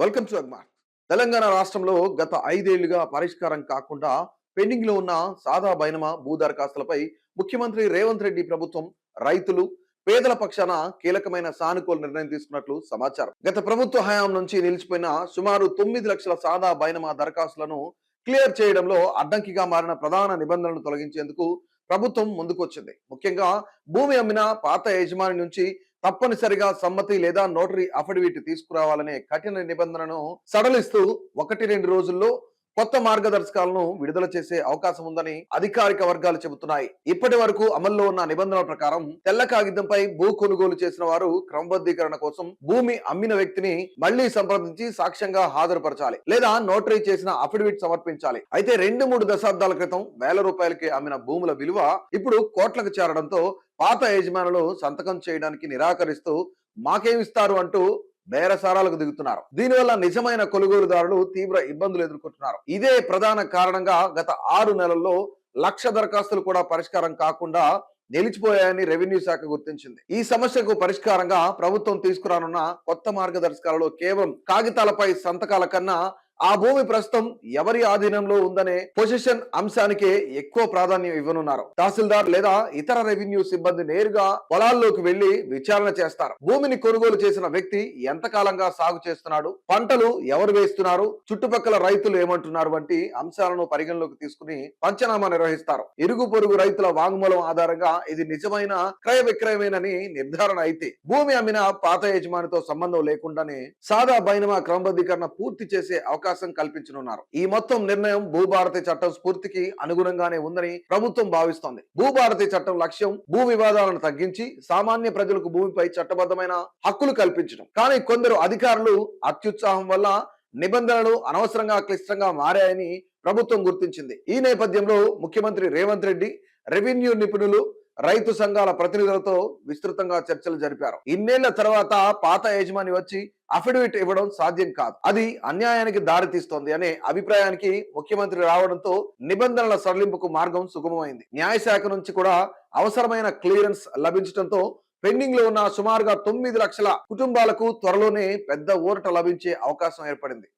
Welcome to అగ్మార్ Telangana రాష్ట్రంలో గత ఐదేళ్ళుగా పరిష్కారం కాకుండా పెండింగ్లో ఉన్న సాదా బైనమా భూ దరఖాస్తులపై ముఖ్యమంత్రి రేవంత్ రెడ్డి ప్రభుత్వం రైతులు పేదల పక్షాన కీలకమైన సానుకూల నిర్ణయం తీసుకున్నట్లు సమాచారం. గత ప్రభుత్వ హయాం నుంచి నిలిచిపోయిన సుమారు తొమ్మిది లక్షల సాదా బైనమా దరఖాస్తులను క్లియర్ చేయడంలో అడ్డంకిగా మారిన ప్రధాన నిబంధనలను తొలగించేందుకు ప్రభుత్వం ముందుకొచ్చింది. ముఖ్యంగా భూమి అమ్మిన పాత యజమాని నుంచి తప్పనిసరిగా సమ్మతి లేదా నోటరీ అఫిడవిట్ తీసుకురావాలనే కఠిన నిబంధనను సడలిస్తూ ఒకటి రెండు రోజుల్లో కొత్త మార్గదర్శకాలను విడుదల చేసే అవకాశం ఉందని అధికారిక వర్గాలు చెబుతున్నాయి. ఇప్పటి వరకు అమల్లో ఉన్న నిబంధనల ప్రకారం తెల్ల కాగితంపై భూ కొనుగోలు చేసిన వారు క్రమబద్ధీకరణ కోసం భూమి అమ్మిన వ్యక్తిని మళ్ళీ సంప్రదించి సాక్ష్యంగా హాజరుపరచాలి లేదా నోటరీ చేసిన అఫిడవిట్ సమర్పించాలి. అయితే రెండు మూడు దశాబ్దాల క్రితం వేల రూపాయలకి అమ్మిన భూముల విలువ ఇప్పుడు కోట్లకు చేరడంతో పాత యజమానులు సంతకం చేయడానికి నిరాకరిస్తూ మాకేమిస్తారు అంటూ బేరసారాలకు దిగుతున్నారు. దీనివల్ల నిజమైన కొనుగోలుదారులు తీవ్ర ఇబ్బందులు ఎదుర్కొంటున్నారు. ఇదే ప్రధాన కారణంగా గత ఆరు నెలల్లో లక్ష దరఖాస్తులు కూడా పరిష్కారం కాకుండా నిలిచిపోయాయని రెవెన్యూ శాఖ గుర్తించింది. ఈ సమస్యకు పరిష్కారంగా ప్రభుత్వం తీసుకురానున్న కొత్త మార్గదర్శకాలలో కేవలం కాగితాలపై సంతకాల కన్నా ఆ భూమి ప్రస్తుతం ఎవరి ఆధీనంలో ఉందనే పొజిషన్ అంశానికే ఎక్కువ ప్రాధాన్యం ఇవ్వనున్నారు. తహసీల్దార్ లేదా ఇతర రెవెన్యూ సిబ్బంది నేరుగా పొలాల్లోకి వెళ్ళి విచారణ చేస్తారు. భూమిని కొనుగోలు చేసిన వ్యక్తి ఎంతకాలంగా సాగు చేస్తున్నాడు? పంటలు ఎవరు వేస్తున్నారు? చుట్టుపక్కల రైతులు ఏమంటున్నారు? వంటి అంశాలను పరిగణలోకి తీసుకుని పంచనామా నిర్వహిస్తారు. ఇరుగు పొరుగు రైతుల వాంగ్మూలం ఆధారంగా ఇది నిజమైన క్రయ విక్రయమేనని నిర్ధారణ అయితే భూమి అమ్మిన పాత యజమానితో సంబంధం లేకుండానే సాదా బైనమా క్రమబద్ధీకరణ పూర్తి చేసే అవకాశం అవకాశం కల్పించనున్నారు. ఈ మొత్తం నిర్ణయం భూభారతి చట్టం స్ఫూర్తికి అనుగుణంగానే ఉందని ప్రభుత్వం భావిస్తోంది. భూభారతి చట్టం లక్ష్యం భూ వివాదాలను తగ్గించి సామాన్య ప్రజలకు భూమిపై చట్టబద్ధమైన హక్కులు కల్పించడం. కానీ కొందరు అధికారులు అత్యుత్సాహం వల్ల నిబంధనలు అనవసరంగా క్లిష్టంగా మారాయని ప్రభుత్వం గుర్తించింది. ఈ నేపథ్యంలో ముఖ్యమంత్రి రేవంత్ రెడ్డి రెవెన్యూ నిపుణులు రైతు సంఘాల ప్రతినిధులతో విస్తృతంగా చర్చలు జరిపారు. ఇన్నేళ్ళ తర్వాత పాత యజమాని వచ్చి అఫిడవిట్ ఇవ్వడం సాధ్యం కాదు. అది అన్యాయానికి దారితీస్తోంది అనే అభిప్రాయానికి ముఖ్యమంత్రి రావడంతో నిబంధనల సడలింపుకు మార్గం సుగమమైంది. న్యాయశాఖ నుంచి కూడా అవసరమైన క్లియరెన్స్ లభించడంతో పెండింగ్లో ఉన్న సుమారుగా తొమ్మిది లక్షల కుటుంబాలకు త్వరలోనే పెద్ద ఊరట లభించే అవకాశం ఏర్పడింది.